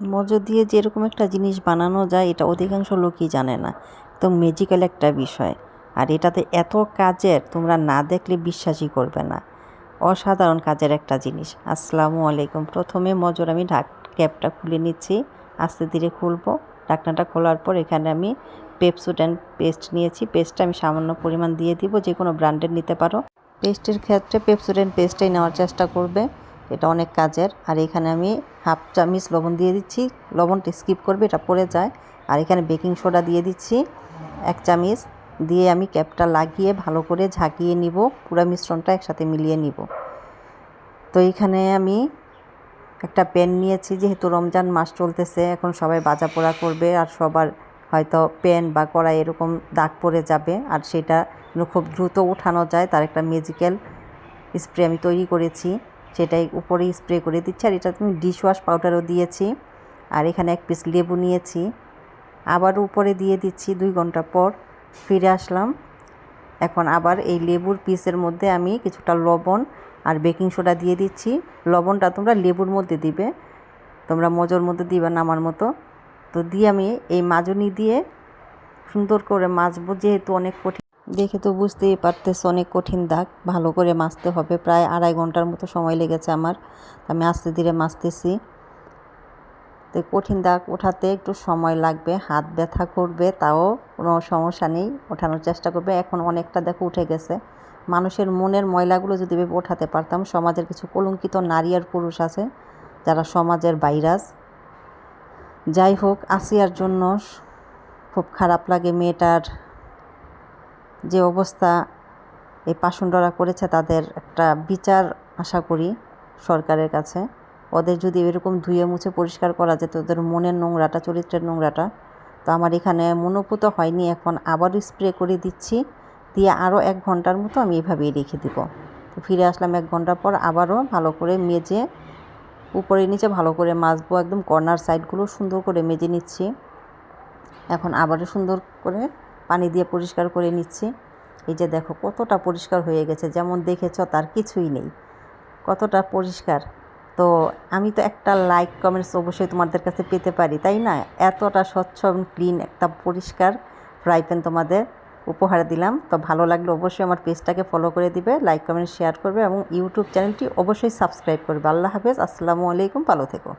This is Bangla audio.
মজো দিয়ে যেরকম একটা জিনিস বানানো যায়, এটা অধিকাংশ লোকই জানে না। তো ম্যাজিক্যাল একটা বিষয়। আর এটাতে এত কাজের, তোমরা না দেখলে বিশ্বাসই করবে না। অসাধারণ কাজের একটা জিনিস। আসসালামু আলাইকুম। প্রথমে মজর আমি ঢাক, ক্যাপটা খুলে নিচ্ছি। আস্তে ধীরে খুলবো। ঢাকনাটা খোলার পর এখানে আমি পেপসুট অ্যান্ড পেস্ট নিয়েছি। পেস্টটা আমি সামান্য পরিমাণ দিয়ে দিব। যে কোনো ব্র্যান্ডের নিতে পারো। পেস্টের ক্ষেত্রে পেপসুট অ্যান্ড পেস্টটাই নেওয়ার চেষ্টা করবে। এটা অনেক কাজের। আর এখানে আমি হাফ চামিচ লবণ দিয়ে দিচ্ছি। লবণটা স্কিপ করবে, এটা পড়ে যায়। আর এখানে বেকিং সোডা দিয়ে দিচ্ছি এক চামিচ। দিয়ে আমি ক্যাপটা লাগিয়ে ভালো করে ঝাঁকিয়ে নিব। পুরো মিশ্রণটা একসাথে মিলিয়ে নিব। তো এইখানে আমি একটা প্যান নিয়েছি, যেহেতু রমজান মাস চলতেছে, এখন সবাই বাজা পোড়া করবে আর সবার হয়তো প্যান বা কড়াই এরকম দাগ পড়ে যাবে। আর সেটা খুব দ্রুত উঠানো যায়, তার একটা ম্যাজিক্যাল স্প্রে আমি তৈরি করেছি। সেটাই উপরে স্প্রে করে দিচ্ছি, আর এটা তুমি ডিশ ওয়াশ পাউডারও দিয়েছি। আর এখানে এক পিস লেবু নিয়েছি। আবার উপরে দিয়ে দিচ্ছি দুই ঘণ্টা পর ফিরে আসলাম। এখন আবার এই লেবুর পিসের মধ্যে আমি কিছুটা লবণ আর বেকিং সোডা দিয়ে দিচ্ছি। লবণটা তোমরা লেবুর মধ্যে দিবে, তোমরা মজর মধ্যে দিবে না আমার মতো। তো দিয়ে আমি এই মাজনি দিয়ে সুন্দর করে মাজবো, যেহেতু অনেক কঠিন দেখে তো বুঝতেই পারতেছ, অনেক কঠিন দাগ। ভালো করে মাজতে হবে। প্রায় আড়াই ঘণ্টার মতো সময় লেগেছে আমার। আমি আস্তে ধীরে মাজতেছি। তো কঠিন দাগ ওঠাতে একটু সময় লাগবে। হাত ব্যথা করবে, তাও কোনো সমস্যা নেই। ওঠানোর চেষ্টা করবে। এখন অনেকটা দেখো উঠে গেছে। মানুষের মনের ময়লাগুলো যদি ওঠাতে পারতাম, সমাজের কিছু কলঙ্কিত নারী আর পুরুষ আছে, যারা সমাজের বাইরাজ যাই হোক, আসিয়ার জন্য খুব খারাপ লাগে মেয়েটার যে অবস্থা এই পাশুন্ডরা করেছে তাদের একটা বিচার আশা করি সরকারের কাছে। ওদের যদি এরকম ধুয়ে মুছে পরিষ্কার করা যেত, ওদের মনের নোংরাটা, চরিত্রের নোংরাটা, তো আমার এখানে মনোপুত হয়নি। এখন আবারও স্প্রে করে দিচ্ছি, দিয়ে আরও এক ঘণ্টার মতো আমি এভাবেই রেখে দিব। তো ফিরে আসলাম এক ঘণ্টা পর আবারও ভালো করে মেজে, উপরে নিচে ভালো করে মাজবো, একদম কর্নার সাইডগুলো সুন্দর করে মেজে নিচ্ছি। এখন আবারও সুন্দর করে পানি দিয়ে পরিষ্কার করে নিচ্ছি। এই যে দেখো কতটা পরিষ্কার হয়ে গেছে, যেমন দেখেছ তার কিছুই নেই। কতটা পরিষ্কার। তো আমি তো একটা লাইক কমেন্টস অবশ্যই তোমাদের কাছে পেতে পারি, তাই না? এতটা স্বচ্ছ এবং ক্লিন একটা পরিষ্কার ফ্রাই প্যান তোমাদের উপহার দিলাম। তো ভালো লাগলে অবশ্যই আমার পেজটাকে ফলো করে দিবে লাইক কমেন্ট শেয়ার করবে এবং ইউটিউব চ্যানেলটি অবশ্যই সাবস্ক্রাইব করবে। আল্লাহ হাফেজ, আসসালামু আলাইকুম, ভালো থেকো।